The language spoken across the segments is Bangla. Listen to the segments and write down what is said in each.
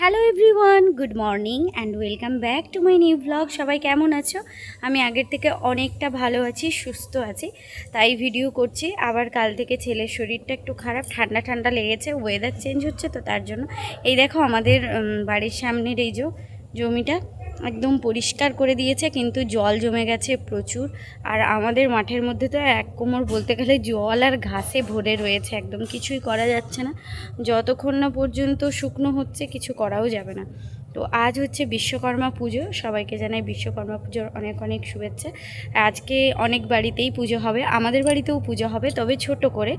Hello everyone good morning and welcome back to my new blog সবাই কেমন আছো? আমি আগের থেকে অনেকটা ভালো আছি, সুস্থ আছি, তাই ভিডিও করছি। আবার কাল থেকে ছেলের শরীরটা একটু খারাপ, ঠান্ডা ঠান্ডা লেগেছে ওয়েদার চেঞ্জ হচ্ছে তো তার জন্য। এই দেখো আমাদের বাড়ির সামনের এই যে জমিটা একদম পরিষ্কার করে দিয়েছে, কিন্তু জল জমে গেছে প্রচুর। আর আমাদের মাঠের মধ্যে তো এক কোমর বলতে গেলে জল আর ঘাসে ভরে রয়েছে, একদম কিছুই করা যাচ্ছে না। যতক্ষণ না পর্যন্ত শুকনো হচ্ছে, কিছু করাও যাবে না। তো আজ হচ্ছে বিশ্বকর্মা পুজো, সবাইকে জানাই বিশ্বকর্মা পুজোর অনেক অনেক শুভেচ্ছা। আজকে অনেক বাড়িতেই পুজো হবে, আমাদের বাড়িতেও পুজো হবে, তবে ছোট করে,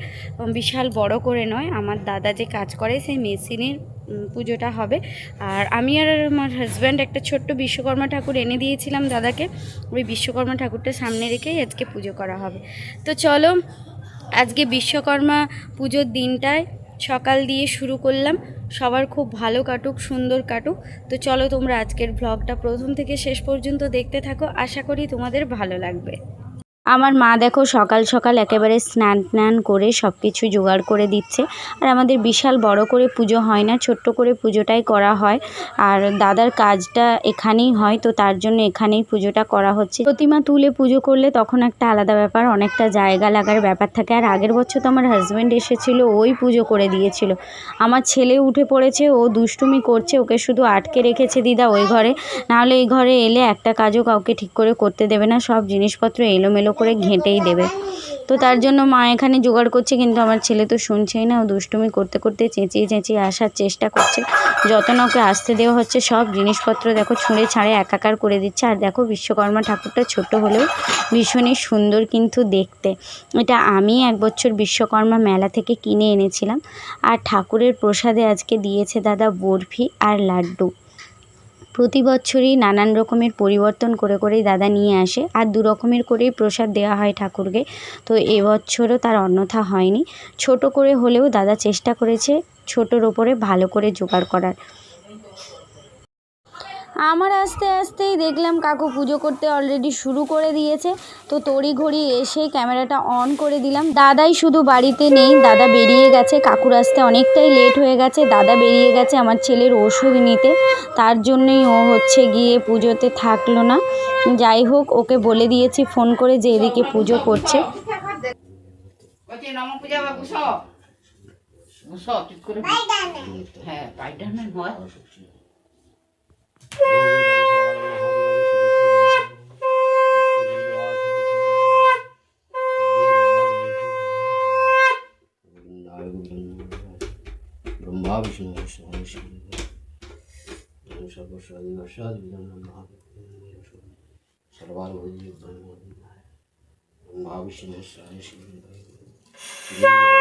বিশাল বড় করে নয়, আমার দাদা যে কাজ করে, সেই মেশিনের পুজোটা হবে। আর আমি আর আমার হাজব্যান্ড একটা ছোট্ট বিশ্বকর্মা ঠাকুর এনে দিয়েছিলাম দাদাকে। ওই বিশ্বকর্মা ঠাকুরটা সামনে রেখেই আজকে পুজো করা হবে। তো চলো, আজকে বিশ্বকর্মা পুজোর দিনটায় সকাল দিয়ে শুরু করলাম। সবার খুব ভালো কাটুক, সুন্দর কাটুক। তো চলো তোমরা আজকের ব্লগটা প্রথম থেকে শেষ পর্যন্ত দেখতে থাকো। আশা করি তোমাদের ভালো লাগবে। আমার মা দেখো সকাল সকাল একেবারে স্নান টান করে সব কিছু জোগাড় করে দিচ্ছে। আর আমাদের বিশাল বড় করে পুজো হয় না, ছোট্ট করে পুজোটাই করা হয়। আর দাদার কাজটা এখানেই হয়, তো তার জন্য এখানেই পুজোটা করা হচ্ছে। প্রতিমা তুলে পুজো করলে তখন একটা আলাদা ব্যাপার, অনেকটা জায়গা লাগার ব্যাপার থাকে। আর আগের বছর তো আমার হাজব্যান্ড এসেছিল, ওই পুজো করে দিয়েছিল। আমার ছেলে উঠে পড়েছে, ও দুষ্টুমি করছে, ওকে শুধু আটকে রেখেছে দিদা ওই ঘরে। নাহলে এই ঘরে এলে একটা কাজও কাউকে ঠিক করে করতে দেবে না, সব জিনিসপত্র এলোমেলো করে ঘেঁটেই দেবে। তো তার জন্য মা এখানে জোগাড় করছে, কিন্তু আমার ছেলে তো শুনছেই না। ও দুষ্টুমি করতে করতে চেঁচিয়ে চেঁচিয়ে আসার চেষ্টা করছে। যত না ওকে আসতে দেওয়া হচ্ছে, সব জিনিসপত্র দেখো ছুঁড়ে ছাড়ে একাকার করে দিচ্ছে। আর দেখো বিশ্বকর্মা ঠাকুরটা ছোট হলেও ভীষণই সুন্দর কিন্তু দেখতে। এটা আমি এক বছর বিশ্বকর্মা মেলা থেকে কিনে এনেছিলাম। আর ঠাকুরের প্রসাদে আজকে দিয়েছে দাদা বরফি আর লাড্ডু। প্রতি বছরই নানান রকমের পরিবর্তন করে করেই দাদা নিয়ে আসে আর দু রকমের করেই প্রসাদ দেওয়া হয় ঠাকুরকে। তো এবছরও তার অন্যথা হয়নি। ছোট করে হলেও দাদা চেষ্টা করেছে ছোটোর ওপরে ভালো করে জোগাড় করার। আমার আস্তে আস্তেই দেখলাম কাকু পুজো করতে অলরেডি শুরু করে দিয়েছে। তো তড়ি ঘড়ি এসে ক্যামেরাটা অন করে দিলাম। দাদাই শুধু বাড়িতে নেই, দাদা বেরিয়ে গেছে। কাকুর আসতে অনেকটাই লেট হয়ে গেছে। দাদা বেরিয়ে গেছে আমার ছেলের ওষুধ নিতে। তার জন্যই ও হচ্ছে গিয়ে পুজোতে থাকল না। যাই হোক, ওকে বলে দিয়েছি ফোন করে যে এদিকে পুজো করছে। বলছি নম পূজা বা বুঝো বুঝো ঠিক করে হ্যাঁ পাইডানে হয় ব্রহ্মা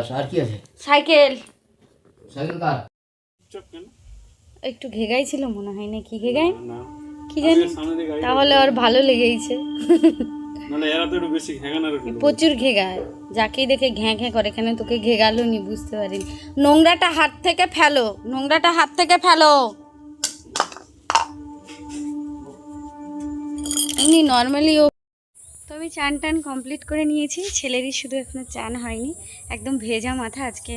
বাস আর কি আছে? সাইকেল। সাইকেল কার? একটু ঘেগাই ছিল মনে হয় না কি ঘেগাই কি জানি তাহলে আর ভালো লেগেইছে। মানে এরা তো একটু বেশি হ্যাঙ্গানার প্রচুর ঘেগায়। যাকেই দেখে ঘ্যাঁ ঘ্যাঁ করে এখানে তোকে ঘেগালো নি বুঝতে পারিনি। নোংরাটা হাত থেকে ফেলো নোংরাটা হাত থেকে ফেলো। এমনি নর্মালি ও তো আমি চান টান কমপ্লিট করে নিয়েছি। ছেলেরই শুধু এখনও চান হয়নি। একদম ভেজা মাথা, আজকে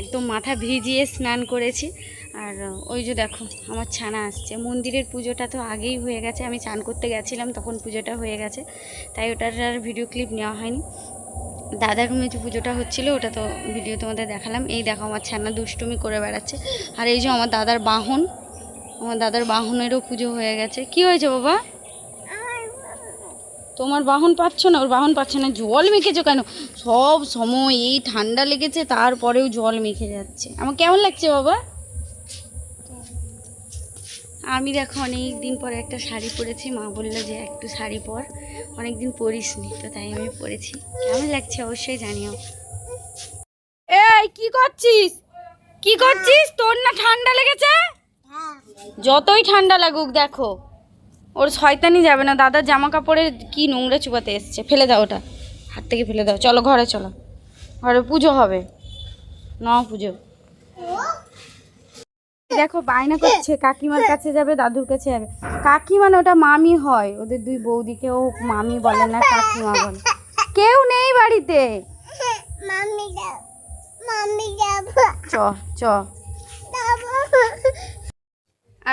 একদম মাথা ভিজিয়ে স্নান করেছি। আর ওই যে দেখো, আমার ছানা আসছে। মন্দিরের পুজোটা তো আগেই হয়ে গেছে। আমি চান করতে গেছিলাম, তখন পুজোটা হয়ে গেছে। তাই ওটার আর ভিডিও ক্লিপ নেওয়া হয়নি। দাদার রুমে যে পুজোটা হচ্ছিল, ওটা তো ভিডিও তোমাদের দেখালাম। এই দেখো, আমার ছানা দুষ্টুমি করে বেড়াচ্ছে। আর এই যে আমার দাদার বাহন, আমার দাদার বাহনেরও পুজো হয়ে গেছে। কি হয়েছে বাবা? তোমার বাহন পাচ্ছ না ওর বাহন পাচ্ছে না জল মেখেছো কেন? সব সময় এই ঠান্ডা লেগেছে তারপরেও জল মেখে যাচ্ছে। আমার কেমন লাগছে বাবা? আমি দেখো অনেক দিন পরে একটা শাড়ি পরেছি মা বলল যে একটু শাড়ি পর অনেক দিন পরিস নি তো তাই আমি পরেছি। কেমন লাগছে অবশ্যই জানিও। এই কি করছিস? কি করছিস? তোর না ঠান্ডা লেগেছে? যতই ঠান্ডা লাগুক দেখো। ওর শয়তানি যাবে না। দাদার জামা কাপড়ে কি নোংরা চুবাতে এসছে। ফেলে দাও ওটা। হাত থেকে ফেলে দাও। চলো ঘরে চলো। ঘরে পুজো হবে। ন পুজো। দেখো বায়না করছে। কাকিমার কাছে যাবে দাদুর কাছে যাবে। কাকিমা না ওটা মামি হয়। ওদের দুই বৌদিকে ও মামি বলে না কাকিমা বলে। কেউ নেই বাড়িতে। মাম্মি যাব মাম্মি যাব। চ চ।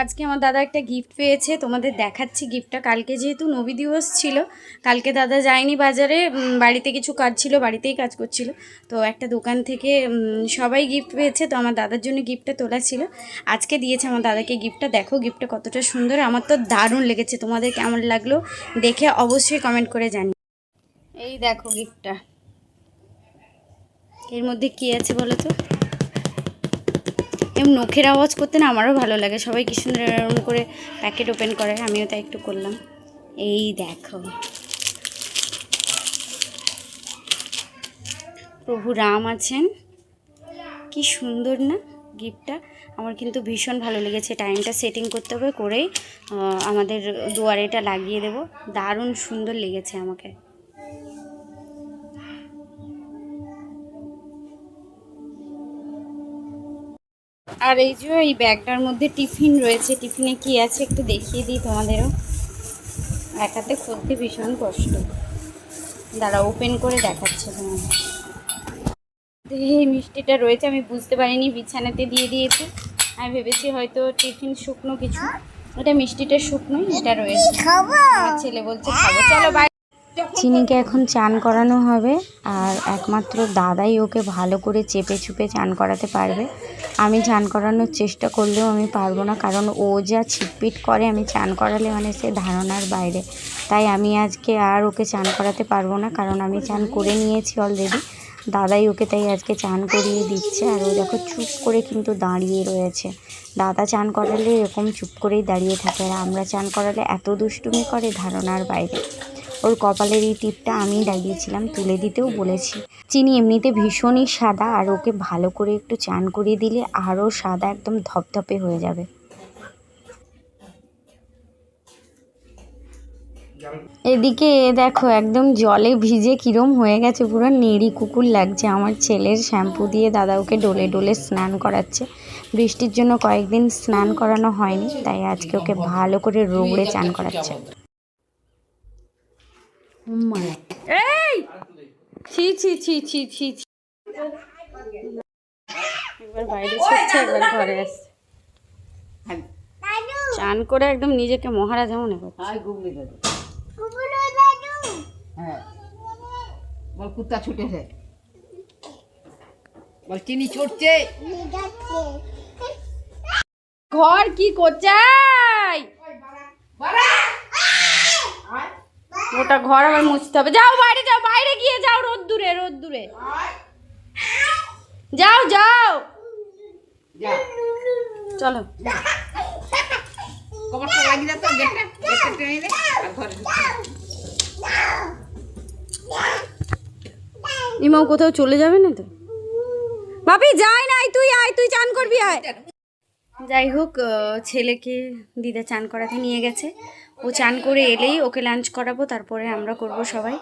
আজকে আমার দাদা একটা গিফট পেয়েছে, তোমাদের দেখাচ্ছি গিফটটা কালকে যেহেতু নবী দিবস ছিল, কালকে দাদা যায়নি বাজারে বাড়িতে কিছু কাজ ছিল, বাড়িতেই কাজ করছিল। তো একটা দোকান থেকে সবাই গিফট পেয়েছে, তো আমার দাদার জন্য গিফটটা তোলা ছিল। আজকে দিয়েছে আমার দাদাকে গিফটটা দেখো গিফটটা কতটা সুন্দর, আমার তো দারুণ লেগেছে। তোমাদের কেমন লাগল দেখে অবশ্যই কমেন্ট করে জানি। এই দেখো গিফটটা এর মধ্যে কি আছে বলো তো? এরকম নখের আওয়াজ করতে না আমারও ভালো লাগে। সবাই কি সুন্দর এরকম করে প্যাকেট ওপেন করে, আমিও তাই একটু করলাম। এই দেখো। প্রভু রাম আছেন। কি সুন্দর না গিফটটা আমার কিন্তু ভীষণ ভালো লেগেছে। টাইমটা সেটিং করতে হবে করেই আমাদের দুয়ারেটা লাগিয়ে দেব। দারুণ সুন্দর লেগেছে আমাকে। আর এই যে এই ব্যাগটার মধ্যে টিফিন রয়েছে, টিফিনে কি আছে একটু দেখিয়ে দিই তোমাদেরও। একাতে খুলতে ভীষণ কষ্ট। দাঁড়া ওপেন করে দেখাচ্ছে তোমাদের। এই মিষ্টিটা রয়েছে, আমি বুঝতে পারিনি বিছানাতে দিয়ে দিয়েছে। আমি ভেবেছি হয়তো টিফিন শুকনো কিছু। এটা মিষ্টিটা শুকনোই, এটা রয়েছে। আমার ছেলে বলছে, খাব, চলো চিনিকে এখন চান করানো হবে আর একমাত্র দাদাই ওকে ভালো করে চেপে চুপে চান করাতে পারবে। আমি চান করানোর চেষ্টা করলেও আমি পারব না কারণ ও যা ছিটপিট করে আমি চান করালে মানে সে ধারণার বাইরে। তাই আমি আজকে আর ওকে চান করাতে পারব না কারণ আমি চান করে নিয়েছি অলরেডি দাদাই ওকে তাই আজকে চান করিয়ে দিচ্ছে আর ও দেখো চুপ করে কিন্তু দাঁড়িয়ে রয়েছে। দাদা চান করালে এরকম চুপ করেই দাঁড়িয়ে থাকে আর আমরা চান করালে এত দুষ্টুমি করে ধারণার বাইরে। ওর কপালের এই টিপটা আমি লাগিয়েছিলাম তুলে দিতেও বলেছি। চিনি এমনিতে ভীষণই সাদা আর ওকে ভালো করে একটু চান করিয়ে দিলে আরও সাদা একদম ধপধপে হয়ে যাবে। এদিকে এ দেখো, একদম জলে ভিজে কিরম হয়ে গেছে, পুরো নেড়ি কুকুর লাগছে। আমার ছেলের শ্যাম্পু দিয়ে দাদা ওকে ডোলে ডোলে স্নান করাচ্ছে। বৃষ্টির জন্য কয়েকদিন স্নান করানো হয়নি, তাই আজকে ওকে ভালো করে রোগড়ে চান করাচ্ছে। এই ছি ছি ছি ছি ছি ছি। একবার বাইরে ছুটছে একবার ঘরে আসছে। চান করে একদম নিজেকে মহারাজা মনে করছে। হ্যাঁ। বল কুত্তা ছুটেছে বল চিনি ছুটছে। ঘর কি করছাই ওটা ঘর আবার মুছতে হবে। যাও বাইরে যাও বাইরে গিয়ে যাও রোদ দূরে রোদ দূরে যাও। যাও চলো। ইমাও কোথাও চলে যাবে না তো? বাপি যাই নাই তুই আয় তুই চান করবি আয়। যাই হোক ছেলেকে দিদা চান করাতে নিয়ে গেছে। ও চান করে এলেই ওকে লাঞ্চ করাবো, তারপরে আমরা করব সবাই।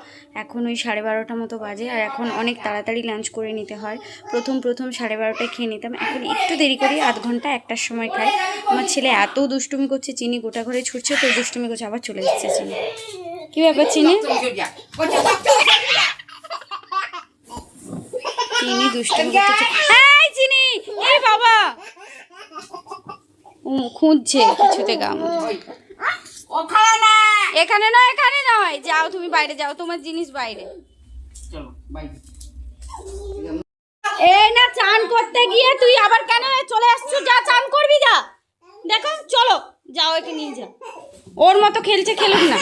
এখন ওই সাড়ে বারোটা মতো বাজে, আর এখন অনেক তাড়াতাড়ি লাঞ্চ করে নিতে হয়। প্রথম প্রথম সাড়ে বারোটায় খেয়ে নিতাম। এখন একটু দেরি করি আধ ঘণ্টা একটার সময় খাই। আমার ছেলে এত দুষ্টুমি করছে, চিনি গোটা ঘরে ছুটছে, তো দুষ্টুমি করছে, আবার চলে যাচ্ছে চিনি। কী ব্যাপার চিনি? চিনি দুষ্টুমি চিনি! বাবা! খুঁজছে কিছুতে ওই ওখানে না। এখানে নয় এখানে নয়। যাও তুমি বাইরে যাও তোমার জিনিস বাইরে। চলো বাইরে এই না চান করতে গিয়ে তুই আবার কেন চলে আসছো যা চান করবি যা। দেখো চলো যাও একে নিয়ে যা। ওর মতো খেলছে খেলুক না।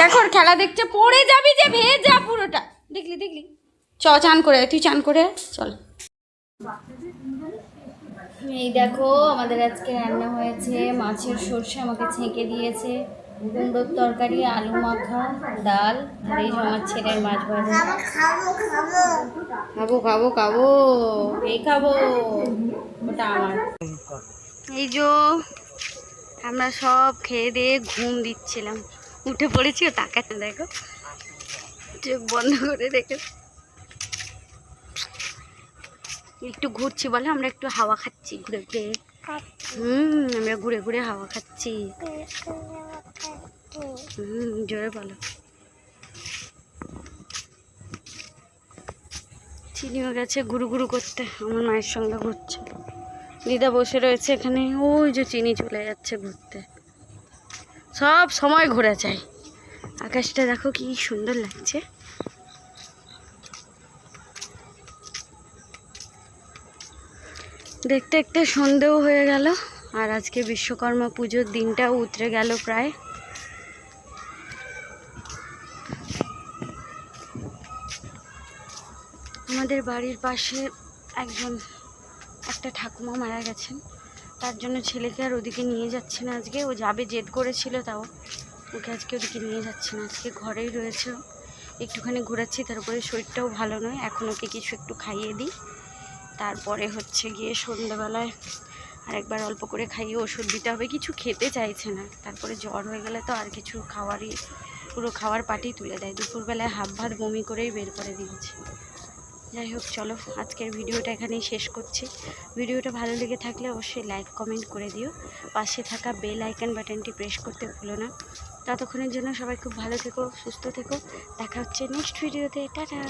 দেখো ওর খেলা দেখছে পড়ে যাবি যে ভেজা পুরোটা। দেখলি দেখলি। চ চান করে তুই চান করে চল। এই দেখো আমাদের আজকে রান্না হয়েছে। মাছের সর্ষে আমাকে ছেঁকে দিয়েছে। কুমড়োর তরকারি আলু মাখা ডাল আর এই আমার ছেলের মাছ ভাজা। খাব খাব খাব। খাব খাব এই খাব। ওটা আমার। এই যে আমরা সব খেয়ে দিয়ে ঘুম দিচ্ছিলাম। উঠে পড়েছি ও তাকাতে দেখো। চোখ বন্ধ করে রেখে একটু ঘুরছি বলে আমরা একটু হাওয়া খাচ্ছি ঘুরে ঘুরে। হুম আমরা ঘুরে ঘুরে হাওয়া খাচ্ছি। হুম জোরে বলো। চিনিও গেছে গুরু গুরু করতে আমার মায়ের সঙ্গে ঘুরছে। দিদা বসে রয়েছে এখানে ওই যে চিনি চলে যাচ্ছে ঘুরতে। সব সময় ঘোরা যায়। আকাশটা দেখো কি সুন্দর লাগছে। দেখতে দেখতে সন্ধেও হয়ে গেল, আর আজকে বিশ্বকর্মা পুজোর দিনটাও উতরে গেল প্রায়। আমাদের বাড়ির পাশে একজন, একটা ঠাকুমা মারা গেছেন। তার জন্য ছেলেকে আর ওদিকে নিয়ে যাচ্ছে না আজকে। ও যাবে জেদ করেছিল তাও। ওকে আজকে ওদিকে নিয়ে যাচ্ছে না। আজকে ঘরেই রয়েছে। একটুখানি ঘোরাচ্ছি, তারপরে শরীরটাও ভালো নয়। এখন ওকে কিছু একটু খাইয়ে দিই। তারপরে হচ্ছে গিয়ে সন্ধ্যাবেলায় আরেকবার অল্প করে খাইয়ে ওষুধ দিতে হবে। কিছু খেতে চাইছে না। তারপরে জ্বর হয়ে গেলে তো আর কিছু খাওয়ারই, পুরো খাওয়ার পাটি তুলে দেয়। দুপুরবেলায় হাফ ভাত বমি করেই বের করে দিয়েছে। যাই হোক, চলো আজকের ভিডিওটা এখানেই শেষ করছি। ভিডিওটা ভালো লেগে থাকলে অবশ্যই লাইক, কমেন্ট করে দিও। পাশে থাকা বেল আইকন বাটনটি প্রেস করতে ভুলো না। ততক্ষণের জন্য সবাই খুব ভালো থেকো, সুস্থ থেকো। দেখা হচ্ছে নেক্সট ভিডিওতে। টাটা!